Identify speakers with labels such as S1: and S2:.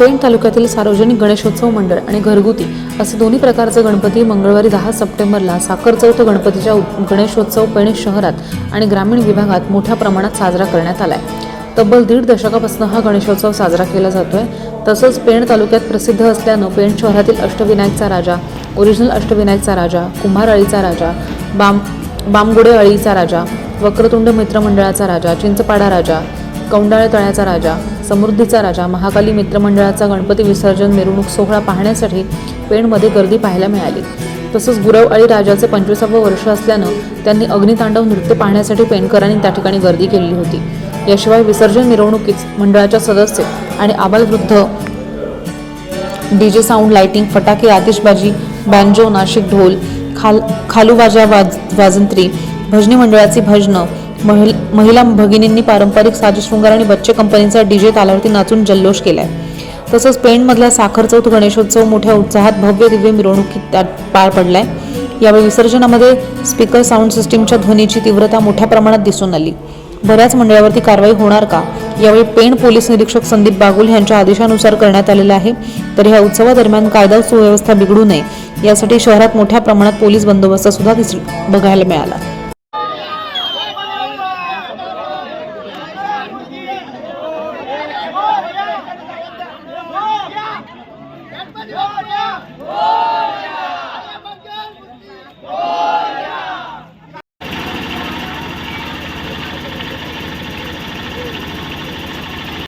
S1: पेण तालुक्यातील सार्वजनिक गणेशोत्सव मंडळ आणि घरगुती असे दोन्ही प्रकारचे गणपती मंगळवारी दहा सप्टेंबरला साखर चौथ गणपतीच्या गणेशोत्सव पेण शहरात आणि ग्रामीण विभागात मोठ्या प्रमाणात साजरा करण्यात आलाय. तब्बल दीड दशकापासून हा गणेशोत्सव साजरा केला जातोय. तसंच पेण तालुक्यात प्रसिद्ध असल्यानं पेण शहरातील अष्टविनायकचा राजा ओरिजिनल अष्टविनायकचा राजा कुंभार अळीचा राजा बाम बामगुडे अळीचा राजा वक्रतुंड मित्रमंडळाचा राजा चिंचपाडा राजा कौंडाळ तळ्याचा राजा समृद्धीचा राजा महाकाली मित्रमंडळाचा गणपती विसर्जन मिरवणूक सोहळा पाहण्यासाठी पेणमध्ये गर्दी पाहायला मिळाली. तसंच गुरवआळी राजाचे पंचवीसावं वर्ष असल्यानं त्यांनी अग्नितांडव नृत्य पाहण्यासाठी पेणकरांनी त्या ठिकाणी गर्दी केलेली होती. याशिवाय विसर्जन मिरवणुकीत मंडळाच्या सदस्य आणि आबालवृद्ध डीजे साऊंड लाइटिंग फटाके आतिषबाजी बँजो नाशिक ढोल खाल खालूबाजा वाज वाजंत्री भजनी मंडळाची भजनं महिल महिला भगिनींनी पारंपरिक साजशृंगार आणि बच्चे कंपनीचा डीजे तालावरती नाचून जल्लोष केलाय. तसंच पेणमधला साखर चौथ गणेशोत्सव मोठ्या उत्साहात भव्य दिव्य मिरवणुकीत त्यात पार पडलाय. यावेळी विसर्जनामध्ये स्पीकर साऊंड सिस्टीमच्या ध्वनीची तीव्रता मोठ्या प्रमाणात दिसून आली. बऱ्याच मंडळावरती कारवाई होणार का? यावेळी पेण पोलीस निरीक्षक संदीप बागुल यांच्या आदेशानुसार करण्यात आलेलं आहे. तर ह्या उत्सवादरम्यान कायदा सुव्यवस्था बिघडू नये. यासाठी शहरात मोठ्या प्रमाणात पोलीस बंदोबस्त सुद्धा दिस बघायला मिळाला.